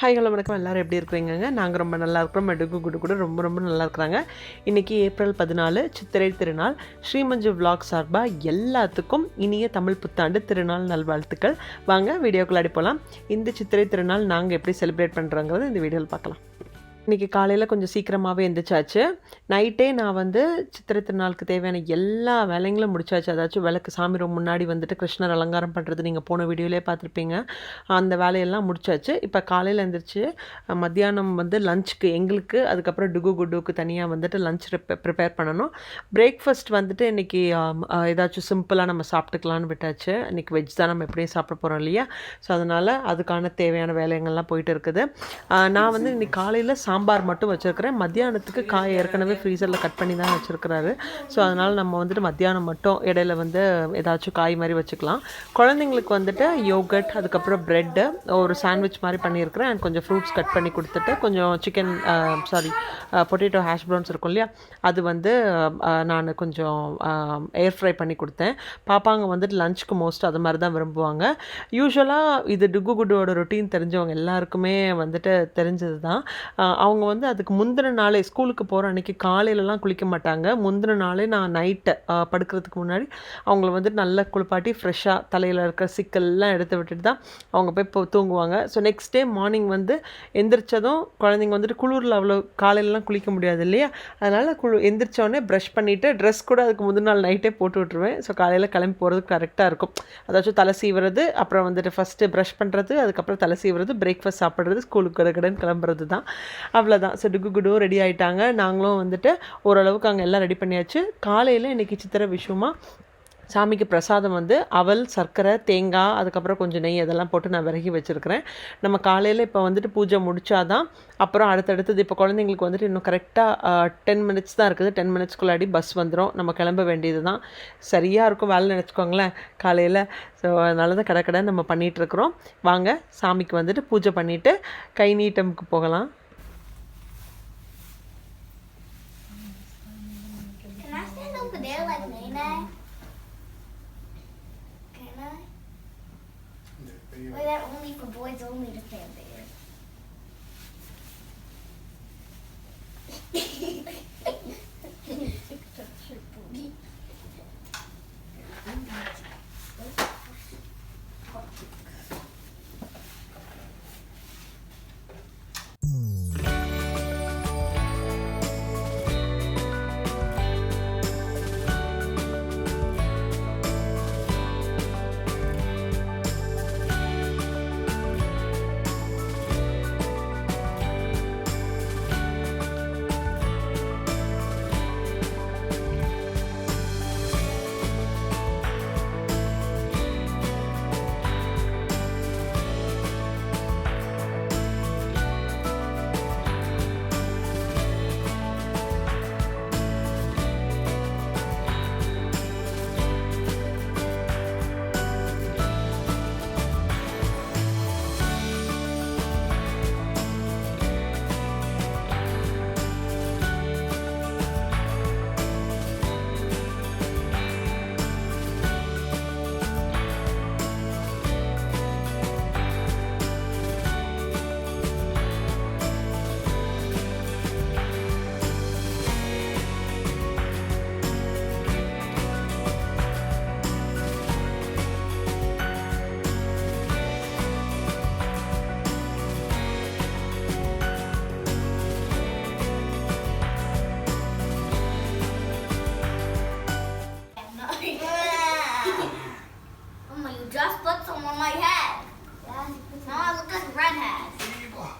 Hi hello வணக்கம். எல்லோரும் எப்படி இருக்கிறீங்க நாங்கள் ரொம்ப நல்லா இருக்கிறோம். மெடுகு குடு கூட ரொம்ப ரொம்ப நல்லா இருக்கிறாங்க. இன்றைக்கி ஏப்ரல் பதினாலு சித்திரை திருநாள். ஸ்ரீமஞ்சு விலாக் சார்பாக எல்லாத்துக்கும் இனிய தமிழ் புத்தாண்டு திருநாள் நல்வாழ்த்துக்கள். வாங்க வீடியோக்குள்ளாடி போகலாம் இந்த சித்திரை திருநாள் நாங்கள் எப்படி செலிப்ரேட் பண்ணுறோங்கிறது இந்த வீடியோவில் பார்க்கலாம். இன்றைக்கி காலையில் கொஞ்சம் சீக்கிரமாகவே எழுந்திரிச்சாச்சு நைட்டே நான் வந்து சித்திரை திருநாளுக்கு தேவையான எல்லா வேலைங்களும் முடிச்சாச்சு. அதாச்சும் விளக்கு சாமி ரூம் முன்னாடி வந்துட்டு கிருஷ்ணர் அலங்காரம் பண்ணுறது நீங்கள் போன வீடியோலேயே பார்த்துருப்பீங்க. அந்த வேலையெல்லாம் முடிச்சாச்சு. இப்போ காலையில் எழுந்திரிச்சு மத்தியானம் வந்து லஞ்சுக்கு எங்களுக்கு அதுக்கப்புறம் டுகு குடுக்கு தனியாக வந்துட்டு லஞ்ச் ப்ரிப்பேர் பண்ணணும். பிரேக்ஃபாஸ்ட் வந்துட்டு இன்றைக்கி ஏதாச்சும் சிம்பிளாக நம்ம சாப்பிட்டுக்கலான்னு விட்டாச்சு. இன்றைக்கி வெஜ் தான் நம்ம எப்படியும் சாப்பிட போகிறோம் இல்லையா? ஸோ அதனால் அதுக்கான தேவையான வேலைங்கள்லாம் போயிட்டு இருக்குது. நான் வந்து இன்னைக்கு காலையில் சாம்பார் மட்டும் வச்சுருக்கிறேன். மத்தியானத்துக்கு காய் ஏற்கனவே ஃப்ரீசரில் கட் பண்ணி தான் வச்சுருக்கிறாரு. ஸோ அதனால் நம்ம வந்துட்டு மத்தியானம் மட்டும் இடையில வந்து ஏதாச்சும் காய் மாதிரி வச்சுக்கலாம். குழந்தைங்களுக்கு வந்துட்டு யோகட் அதுக்கப்புறம் ப்ரெட்டு ஒரு சாண்ட்விச் மாதிரி பண்ணியிருக்கிறேன். அண்ட் கொஞ்சம் ஃப்ரூட்ஸ் கட் பண்ணி கொடுத்துட்டு கொஞ்சம் chicken sorry potato hash browns இருக்கும் இல்லையா? அது வந்து uh, நான் கொஞ்சம் um, ஏர் ஃப்ரை பண்ணி கொடுத்தேன். பாப்பாங்க வந்துட்டு லஞ்சுக்கு மோஸ்ட் அது மாதிரி தான் விரும்புவாங்க. யூஸ்வலாக இது டுகு குடுவோட ரொட்டீன் தெரிஞ்சவங்க எல்லாருக்குமே வந்துட்டு தெரிஞ்சது தான் uh, அவங்க வந்து அதுக்கு முந்தின நாளே ஸ்கூலுக்கு போகிற அன்றைக்கி காலையிலலாம் குளிக்க மாட்டாங்க. முந்தின நாளே நான் நைட்டை படுக்கிறதுக்கு முன்னாடி அவங்கள வந்துட்டு நல்லா குளிப்பாட்டி ஃப்ரெஷ்ஷாக தலையில் இருக்கிற சிக்கல்லாம் எடுத்து விட்டுட்டு தான் அவங்க போய் இப்போ தூங்குவாங்க. ஸோ நெக்ஸ்ட் டே மார்னிங் வந்து எந்திரிச்சதும் குழந்தைங்க வந்துட்டு குளிரில் அவ்வளோ காலையிலலாம் குளிக்க முடியாது இல்லையா? அதனால் குளு எந்திரிச்சோடனே ப்ரஷ் பண்ணிவிட்டு ட்ரெஸ் கூட அதுக்கு முந்தின நாள் நைட்டே போட்டு விட்ருவேன் ஸோ காலையில் கிளம்பி போகிறதுக்கு கரெக்டாக இருக்கும். அதாச்சும் தலை சீவுறது அப்புறம் வந்துட்டு ஃபஸ்ட்டு ப்ரஷ் பண்ணுறது அதுக்கப்புறம் தலை சீவுறது பிரேக்ஃபாஸ்ட் சாப்பிட்றது ஸ்கூலுக்கு கடன் கிளம்புறது தான். அவ்வளோதான் ஸோ டுகு குடு ரெடி ஆகிட்டாங்க நாங்களும் வந்துட்டு ஓரளவுக்கு அங்கே எல்லாம் ரெடி பண்ணியாச்சு. காலையில் இன்றைக்கி சித்திரை விஷயமா சாமிக்கு பிரசாதம் வந்து அவல் சர்க்கரை தேங்காய் அதுக்கப்புறம் கொஞ்சம் நெய் அதெல்லாம் போட்டு நான் விறகி வச்சுருக்கிறேன். நம்ம காலையில் இப்போ வந்துட்டு பூஜை முடித்தாதான் அப்புறம் அடுத்தடுத்தது இப்போ குழந்தைங்களுக்கு வந்துட்டு இன்னும் கரெக்டாக டென் மினிட்ஸ் தான் இருக்குது. டென் மினிட்ஸ்க்குள்ளாடி பஸ் வந்துடும் நம்ம கிளம்ப வேண்டியது தான் சரியாக இருக்கும் வேலை நினச்சிக்கோங்களேன் காலையில். ஸோ அதனால தான் கடை கடை நம்ம பண்ணிகிட்ருக்குறோம் வாங்க சாமிக்கு வந்துட்டு பூஜை பண்ணிவிட்டு கை நீட்டமுக்கு போகலாம். But the nail like an A-9? Can I? Wait, that only for boys only to play there.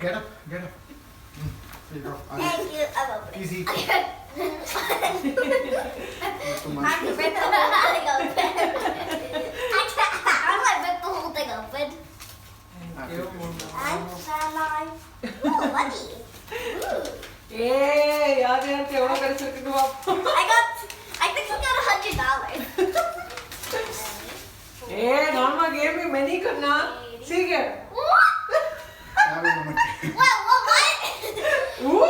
Get up, get up. Mm, there you go. Thank you. I'm opening. Easy. Not too much. The whole thing open. I can't. How do I rip the whole thing open? And then I. Ooh, money. Ooh. ಏಯ್ ಯಾವ್ದಂತ ಎವಡೋ ಕರೆಸಿರ್ತೀನಿ ಪಾಪ I got. I think I got a hundred dollars. Hey, ಏ ನಮ್ಮ ಗೇಮಿಗೆ ಮನಿ ಕಣ್ಣ ಸೀಗೆ What? Wait, what? What? Ooh.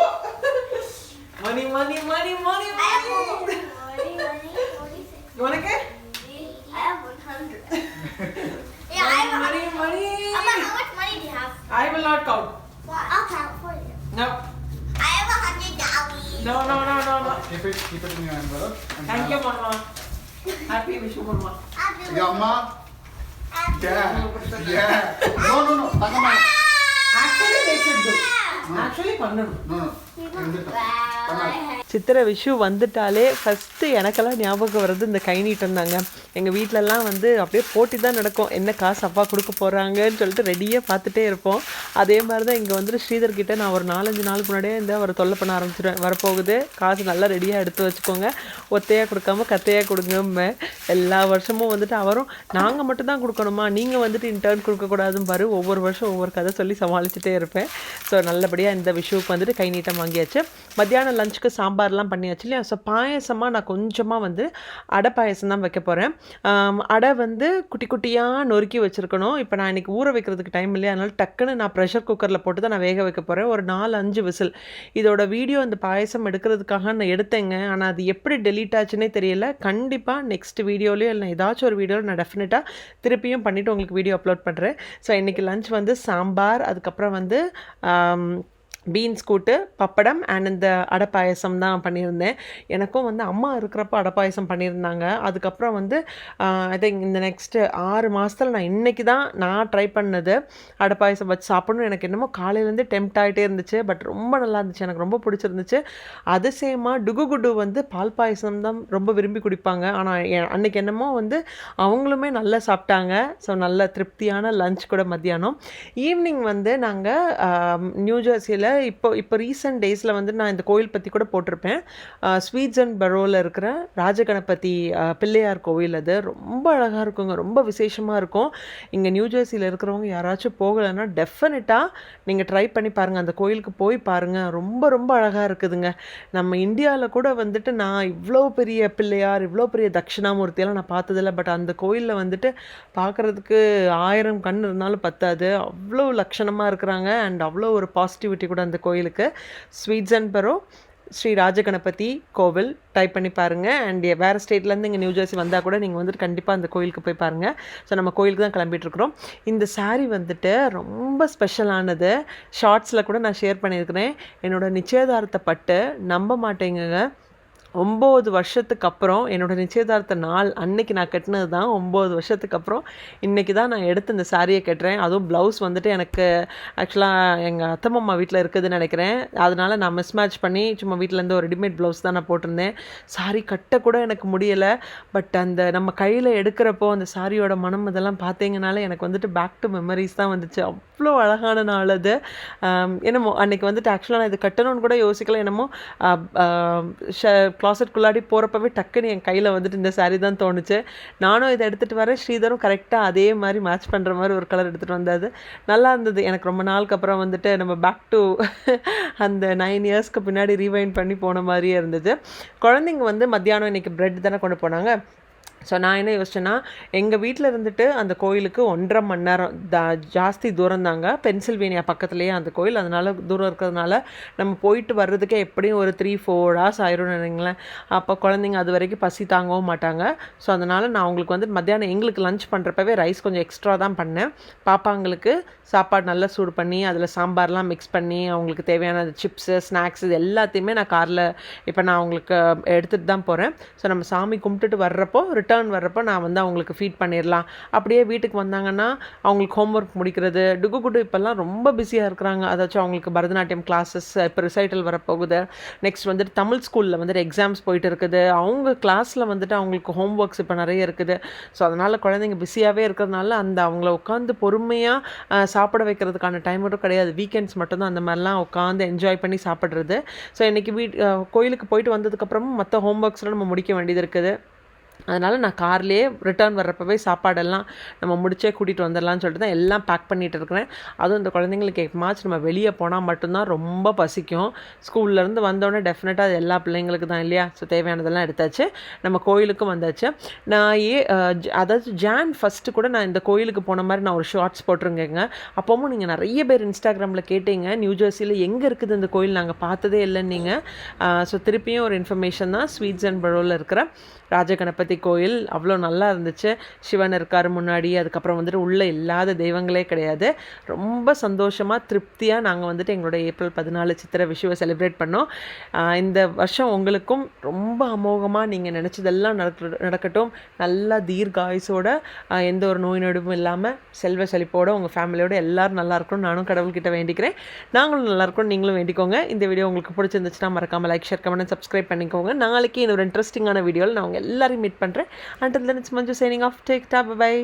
Money, money, money, money, money. Money, money, forty-six. You want to get? I have one hundred. yeah, money, I have money, money, money. Mama, how much money do you have? I will not count. What? I'll count for you. No. I have a hundred dollars. No, no, no, no, no. Keep it, keep it in your envelope. Thank you, Mama. Happy wish you, Mama. Happy wish. Yeah, Mama. Yeah. Yeah. No, no, no. Thank you, Mama. பண்ணணும். பண்ணாது. சித்திரை விஷு வந்துட்டாலே first எனக்கெல்லாம் ஞாபகம் வர்றது இந்த கை நீட்டம் தாங்க எங்கள் வீட்டிலலாம் வந்து அப்படியே போட்டி தான் நடக்கும். என்ன காசு அப்பா கொடுக்க போகிறாங்கன்னு சொல்லிட்டு ரெடியாக பார்த்துட்டே இருப்போம். அதே மாதிரி தான் இங்கே வந்துட்டு ஸ்ரீதர் கிட்ட நான் ஒரு நாலஞ்சு நாளுக்கு முன்னாடியே இந்த அவர் தொல்லை பண்ண ஆரம்பிச்சிடுவேன் வரப்போகுது காசு நல்லா ரெடியாக எடுத்து வச்சுக்கோங்க. ஒத்தையாக கொடுக்காம கத்தையாக கொடுங்க எல்லா வருஷமும் வந்துட்டு அவரும் நாங்கள் மட்டும் தான் கொடுக்கணுமா? நீங்கள் வந்துட்டு இன்டர்ன் கொடுக்கக்கூடாதுன்னு பாரு ஒவ்வொரு வருஷம் ஒவ்வொரு கதை சொல்லி சமாளிச்சுட்டே இருப்பேன். ஸோ நல்லபடியாக இந்த விஷுவுக்கு வந்துட்டு கை நீட்டம் வாங்கியாச்சு. மத்தியானம் லஞ்சுக்கு சாம்பார்லாம் பண்ணியாச்சு இல்லையா? ஸோ பாயசமாக நான் கொஞ்சமாக வந்து அடை பாயசம் தான் வைக்க போகிறேன் அடை வந்து குட்டி குட்டியாக நொறுக்கி வச்சுருக்கணும். இப்போ நான் இன்றைக்கி ஊற வைக்கிறதுக்கு டைம் இல்லையா? அதனால் டக்குன்னு நான் ப்ரெஷர் குக்கரில் போட்டு தான் நான் வேக வைக்க போகிறேன் ஒரு நாலு அஞ்சு விசில். இதோட வீடியோ அந்த பாயசம் எடுக்கிறதுக்காக நான் எடுத்தேங்க. ஆனால் அது எப்படி டெலீட் ஆச்சுன்னே தெரியல. கண்டிப்பாக நெக்ஸ்ட் வீடியோலையும் இல்லை ஏதாச்சும் ஒரு வீடியோவில் நான் டெஃபினட்டாக திருப்பியும் பண்ணிவிட்டு உங்களுக்கு வீடியோ அப்லோட் பண்ணுறேன் ஸோ இன்றைக்கி லஞ்ச் வந்து சாம்பார். அதுக்கப்புறம் வந்து பீன்ஸ் கூட்டு பப்படம் அண்ட் இந்த அடை பாயசம் தான் பண்ணியிருந்தேன். எனக்கும் வந்து அம்மா இருக்கிறப்ப அடை பாயசம் பண்ணியிருந்தாங்க. அதுக்கப்புறம் வந்து ஐ திங்க் இந்த நெக்ஸ்ட்டு ஆறு மாதத்தில் நான் இன்றைக்கி தான் நான் ட்ரை பண்ணது அடை பாயசம் வச்சு சாப்பிடணும் எனக்கு என்னமோ காலையிலேருந்து டெம்ட் ஆகிட்டே இருந்துச்சு. பட் ரொம்ப நல்லா இருந்துச்சு. எனக்கு ரொம்ப பிடிச்சிருந்துச்சு. அதிசயமாக டுகுகுடு வந்து பால் பாயசம் தான் ரொம்ப விரும்பி குடிப்பாங்க. ஆனால் அன்னைக்கு என்னமோ வந்து அவங்களுமே நல்லா சாப்பிட்டாங்க. ஸோ நல்ல திருப்தியான லஞ்ச் கூட மத்தியானம். ஈவினிங் வந்து நாங்கள் நியூ ஜெர்சியில் இப்போ இப்போ ரீசெண்ட் டேஸில் வந்து நான் இந்த கோயில் பற்றி கூட போட்டிருப்பேன். ஸ்வீட்ஸ் அண்ட் பரோவில் இருக்கிற ராஜகணபதி பிள்ளையார் கோவில் அது. ரொம்ப அழகாக இருக்குங்க. ரொம்ப விசேஷமாக இருக்கும். இங்கே நியூ ஜெர்சியில் இருக்கிறவங்க யாராச்சும் போகலைன்னா டெஃபினட்டாக நீங்கள் ட்ரை பண்ணி பாருங்கள் அந்த கோயிலுக்கு போய் பாருங்கள் ரொம்ப ரொம்ப அழகாக இருக்குதுங்க. நம்ம இந்தியாவில் கூட வந்துட்டு நான் இவ்வளோ பெரிய பிள்ளையார் இவ்வளோ பெரிய தட்சிணாமூர்த்தியெல்லாம் நான் பார்த்ததில்ல. பட் அந்த கோயிலில் வந்துட்டு பார்க்குறதுக்கு ஆயிரம் கண் இருந்தாலும் பத்தாது. அவ்வளோ லட்சணமாக இருக்கிறாங்க. அண்ட் அவ்வளோ ஒரு பாசிட்டிவிட்டி கூட அந்த கோயிலுக்கு. ஸ்வீட்ஸ் அண்ட் பரோ ஸ்ரீ ராஜகணபதி கோவில். டைப் பண்ணி பாருங்கள் அண்ட் வேறு ஸ்டேட்லேருந்து இங்கே நியூ ஜெர்சி வந்தால் கூட நீங்கள் வந்துட்டு கண்டிப்பாக அந்த கோயிலுக்கு போய் பாருங்கள் ஸோ நம்ம கோயிலுக்கு தான் கிளம்பிட்டு இருக்கிறோம். இந்த saree வந்துட்டு ரொம்ப ஸ்பெஷலானது ஷார்ட்ஸில் கூட நான் ஷேர் பண்ணியிருக்கிறேன். என்னோட நிச்சயதார்த்த பட்டு நம்ப மாட்டேங்குங்க. ஒம்பது வருஷத்துக்கு அப்புறம் என்னோட நிச்சயதார்த்த நாள் அன்னைக்கு நான் கட்டினது தான் ஒம்பது வருஷத்துக்கு அப்புறம் இன்றைக்கி தான் நான் எடுத்து இந்த சாரியை கட்டுறேன். அதுவும் ப்ளவுஸ் வந்துட்டு எனக்கு ஆக்சுவலாக எங்கள் அத்தம்மா வீட்டில் இருக்குதுன்னு நினைக்கிறேன். அதனால் நான் மிஸ் மேட்ச் பண்ணி சும்மா வீட்டிலேருந்து ஒரு ரெடிமேட் ப்ளவுஸ் தான் நான் போட்டிருந்தேன். சாரி கட்ட கூட எனக்கு முடியலை. பட் அந்த நம்ம கையில் எடுக்கிறப்போ அந்த சாரியோட மனம் இதெல்லாம் பார்த்தீங்கனாலே எனக்கு வந்துட்டு பேக் டு மெமரிஸ் தான் வந்துச்சு. அவ்வளோ அழகான நாள் அது. என்னமோ அன்னைக்கு வந்துட்டு ஆக்சுவலாக நான் இது கட்டணும்னு கூட யோசிக்கல. என்னமோ க்ளாசட்குள்ளாடி போகிறப்பவே டக்குன்னு என் கையில் வந்துட்டு இந்த சாரீ தான் தோணுச்சு. நானும் இதை எடுத்துகிட்டு வரேன். ஸ்ரீதரும் கரெக்டாக அதே மாதிரி மேட்ச் பண்ணுற மாதிரி ஒரு கலர் எடுத்துகிட்டு வந்தாது நல்லா இருந்தது. எனக்கு ரொம்ப நாளுக்கு அப்புறம் வந்துட்டு நம்ம பேக் டு அந்த நைன் இயர்ஸ்க்கு பின்னாடி ரீவைண்ட் பண்ணி போன மாதிரியே இருந்தது. குழந்தைங்க வந்து மத்தியானம் இன்னைக்கு ப்ரெட் தானே கொண்டு போனாங்க. ஸோ நான் என்ன யோசிச்சேன்னா எங்கள் வீட்டில் இருந்துட்டு அந்த கோயிலுக்கு ஒன்றரை மணி நேரம் தா ஜாஸ்தி தூரம் தாங்க. பென்சில்வேனியா பக்கத்துலேயே அந்த கோயில். அதனால் தூரம் இருக்கிறதுனால நம்ம போயிட்டு வர்றதுக்கே எப்படியும் ஒரு த்ரீ ஃபோர் ஹவர்ஸ் ஆயிரும் நினைங்களேன். அப்போ குழந்தைங்க அது வரைக்கும் பசி தாங்கவும் மாட்டாங்க. ஸோ அதனால் நான் அவங்களுக்கு வந்து மத்தியானம் எங்களுக்கு லஞ்ச் பண்ணுறப்பவே ரைஸ் கொஞ்சம் எக்ஸ்ட்ரா தான் பண்ணேன். பாப்பாங்களுக்கு சாப்பாடு நல்லா சூடு பண்ணி அதில் சாம்பார்லாம் மிக்ஸ் பண்ணி அவங்களுக்கு தேவையான சிப்ஸு ஸ்நாக்ஸ் இது எல்லாத்தையுமே நான் காரில் இப்போ நான் அவங்களுக்கு எடுத்துகிட்டு தான் போகிறேன் ஸோ நம்ம சாமி கும்பிட்டுட்டு வர்றப்போ ஒரு ரிட்டர்ன் வர்றப்போ நான் வந்து அவங்களுக்கு ஃபீட் பண்ணிடலாம் அப்படியே வீட்டுக்கு வந்தாங்கன்னா அவங்களுக்கு ஹோம்ஒர்க் முடிக்கிறது டுகு குடு இப்போல்லாம் ரொம்ப பிஸியாக இருக்கிறாங்க. அதாச்சும் அவங்களுக்கு பரதநாட்டியம் கிளாஸஸ் இப்போ ரிசைட்டல் வரப்போகுது. நெக்ஸ்ட் வந்துட்டு தமிழ் ஸ்கூலில் வந்துட்டு எக்ஸாம்ஸ் போயிட்டு இருக்குது. அவங்க கிளாஸில் வந்துட்டு அவங்களுக்கு ஹோம் ஒர்க்ஸ் இப்போ நிறைய இருக்குது. ஸோ அதனால் குழந்தைங்க பிஸியாகவே இருக்கிறதுனால அந்த அவங்கள உட்காந்து பொறுமையாக சாப்பிட வைக்கிறதுக்கான டைம் மட்டும் கிடையாது. வீக்கெண்ட்ஸ் மட்டும்தான் அந்த மாதிரிலாம் உட்காந்து என்ஜாய் பண்ணி சாப்பிட்றது. ஸோ இன்றைக்கி வீட் கோயிலுக்கு போயிட்டு வந்ததுக்கப்புறமும் மற்ற ஹோம் ஒர்க்ஸ்லாம் நம்ம முடிக்க வேண்டியது இருக்குது. அதனால் நான் கார்லேயே ரிட்டர்ன் வர்றப்பவே சாப்பாடெல்லாம் நம்ம முடிச்சே கூட்டிகிட்டு வந்துடலாம்னு சொல்லிட்டு தான் எல்லாம் பேக் பண்ணிகிட்டு இருக்கிறேன். அதுவும் இந்த குழந்தைங்களுக்கு எப்பமாச்சும் நம்ம வெளியே போனால் மட்டும்தான் ரொம்ப பசிக்கும். ஸ்கூல்லேருந்து வந்தோடனே டெஃபினட்டாக அது எல்லா பிள்ளைங்களுக்கு தான் இல்லையா? ஸோ தேவையானதெல்லாம் எடுத்தாச்சு. நம்ம கோயிலுக்கும் வந்தாச்சு. நான் ஏ அதாவது ஜான் ஃபஸ்ட்டு கூட நான் இந்த கோயிலுக்கு போன மாதிரி நான் ஒரு ஷார்ட்ஸ் போட்டிருங்கேங்க அப்போவும் நீங்கள் நிறைய பேர் இன்ஸ்டாகிராமில் கேட்டீங்க. நியூ ஜெர்சியில் எங்கே இருக்குது இந்த கோயில் நாங்கள் பார்த்ததே இல்லைன்னு நீங்கள் ஸோ திருப்பியும் ஒரு இன்ஃபர்மேஷன் தான் ஸ்வீட்ஸ் அண்ட் பரோவில் இருக்கிற ராஜகணபதி கணபதி கோயில் அவ்வளோ நல்லா இருந்துச்சு. சிவன் இருக்கார் முன்னாடி அதுக்கப்புறம் வந்துட்டு உள்ளே இல்லாத தெய்வங்களே கிடையாது. ரொம்ப சந்தோஷமாக திருப்தியாக நாங்கள் வந்துட்டு எங்களோட ஏப்ரல் பதினாலு சித்திரை விஷுவை செலிப்ரேட் பண்ணோம். இந்த வருஷம் உங்களுக்கும் ரொம்ப அமோகமாக நீங்கள் நினச்சதெல்லாம் நடக்க நடக்கட்டும். நல்லா தீர்காயுசோட எந்த ஒரு நோய் நொடியும் இல்லாமல் செல்வ செழிப்போட உங்கள் ஃபேமிலியோட எல்லாரும் நல்லா இருக்கணும் நானும் கடவுள்கிட்ட வேண்டிக்கிறேன். நாங்களும் நல்லா இருக்கணும் நீங்களும் வேண்டிக்கோங்க. இந்த வீடியோ உங்களுக்கு பிடிச்சிருந்துச்சுன்னா மறக்காமல் லைக் ஷேர் கமெண்ட் சப்ஸ்கிரைப் பண்ணிக்கோங்க. நாளைக்கு இன்னொரு இன்ட்ரெஸ்டிங்கான வீடியோவில் நான் உங்கள் எல்லாரையும் மீட் பண்ணுறேன் until then it's Manju signing off take டா பை